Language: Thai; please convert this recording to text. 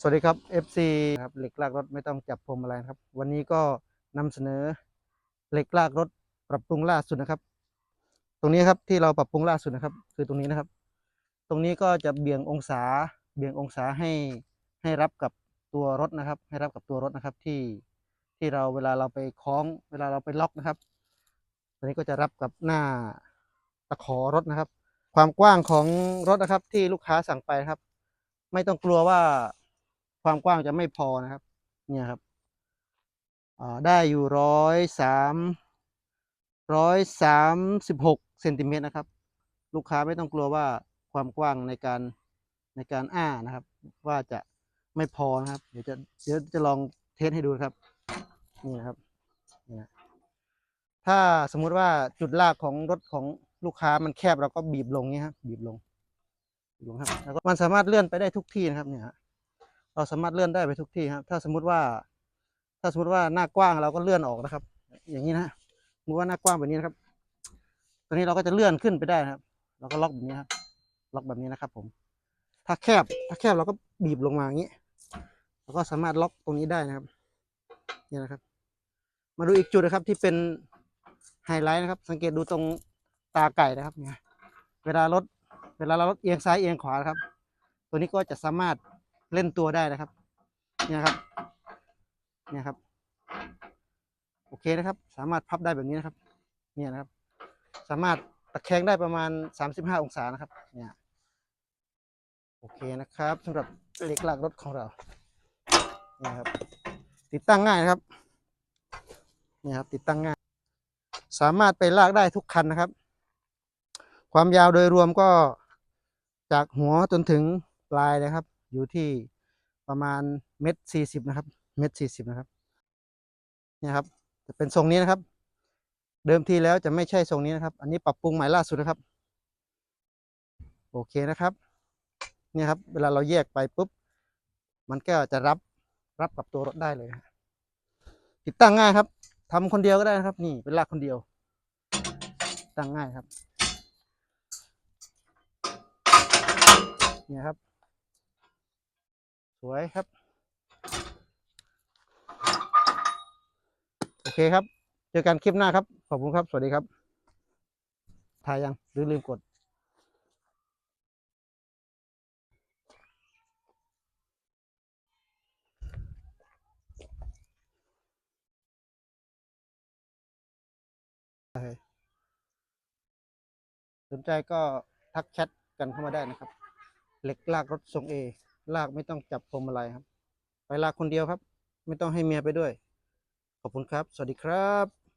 สวัสดีครับ FC ครับเหล็กลากรถไม่ต้องจับพวงมาลัยครับ วันนี้ก็นำเสนอเหล็กลากรถปรับปรุงล่าสุดนะครับ ตรงนี้ครับที่เราปรับปรุงล่าสุดนะครับ คือตรงนี้นะครับ ตรงนี้ก็จะเบี่ยงองศาเบี่ยงองศาให้ให้รับกับตัวรถนะครับ ให้รับกับตัวรถนะครับที่ที่เราเวลาเราไปคล้อง เวลาเราไปล็อกนะครับ ตัวนี้ก็จะรับกับหน้าตะขอรถนะครับ ความกว้างของรถนะครับที่ลูกค้าสั่งไปครับ ไม่ต้องกลัวว่า ความกว้างจะไม่พอนะครับ เนี่ยครับได้อยู่ร้อยสามร้อยสามสิบหกเซนติเมตรนะครับ ลูกค้าไม่ต้องกลัวว่าความกว้างในการในการอ้านะครับ ว่าจะไม่พอนะครับ เดี๋ยวจะเดี๋ยวจะลองเทสให้ดูครับ นี่นะครับนี่นะถ้าสมมุติว่าจุดลากของรถของลูกค้ามันแคบเราก็บีบลงนี้ครับบีบลงอยู่ครับแล้วก็มันสามารถเลื่อนไปได้ทุกที่นะครับเนี่ยฮะ เราสามารถเลื่อนได้ไปทุกที่ครับ ถ้าสมมุติว่า ถ้าสมมติว่าหน้ากว้างเราก็เลื่อนออกนะครับ อย่างนี้นะสมมติว่าหน้ากว้างแบบนี้นะครับตัวนี้เราก็จะเลื่อนขึ้นไปได้นะครับ เราก็ล็อกแบบนี้ครับล็อกแบบนี้นะครับ ผม ถ้าแคบ ถ้าแคบเราก็บีบลงมาอย่างนี้เราก็สามารถล็อกตรงนี้ได้นะครับนี่นะครับ มาดูอีกจุดนะครับที่เป็นไฮไลท์นะครับ สังเกตดูตรงตาไก่นะครับเนี่ยเวลารถเวลาเราเอียงซ้ายเอียงขวาครับ ตัวนี้ก็จะสามารถ เล่นตัวได้นะครับ เนี่ยครับ เนี่ยครับ โอเคนะครับ สามารถพับได้แบบนี้นะครับ เนี่ยนะครับ สามารถตะแคงได้ประมาณ 35 องศานะครับ เนี่ย โอเคนะครับสำหรับเหล็กลากรถของเรา เนี่ยครับ ติดตั้งง่ายนะครับ เนี่ยครับ ติดตั้งง่าย สามารถไปลากได้ทุกคันนะครับ ความยาวโดยรวมก็จากหัวจนถึงปลายนะครับ อยู่ที่ประมาณเมตรสี่สิบนะครับ เมตรสี่สิบนะครับ เนี่ยครับ จะเป็นทรงนี้นะครับ เดิมทีแล้วจะไม่ใช่ทรงนี้นะครับ อันนี้ปรับปรุงใหม่ล่าสุดนะครับ โอเคนะครับ เนี่ยครับ เวลาเราแยกไปปุ๊บ มันก็จะรับรับกับตัวรถได้เลย ติดตั้งง่ายครับทำคนเดียวก็ได้นะครับ นี่เป็นลากคนเดียว ตั้งง่ายครับ เนี่ยครับ สวยครับ โอเคครับ เจอกันคลิปหน้าครับ ขอบคุณครับ สวัสดีครับ ถ่ายยังหรือลืมกดสนใจก็ทักแชทกันเข้ามาได้นะครับ เหล็กลากรถทรงเอ ลากไม่ต้องจับพวงมาลัยครับ ไปลากคนเดียวครับ ไม่ต้องให้เมียไปด้วย ขอบคุณครับ สวัสดีครับ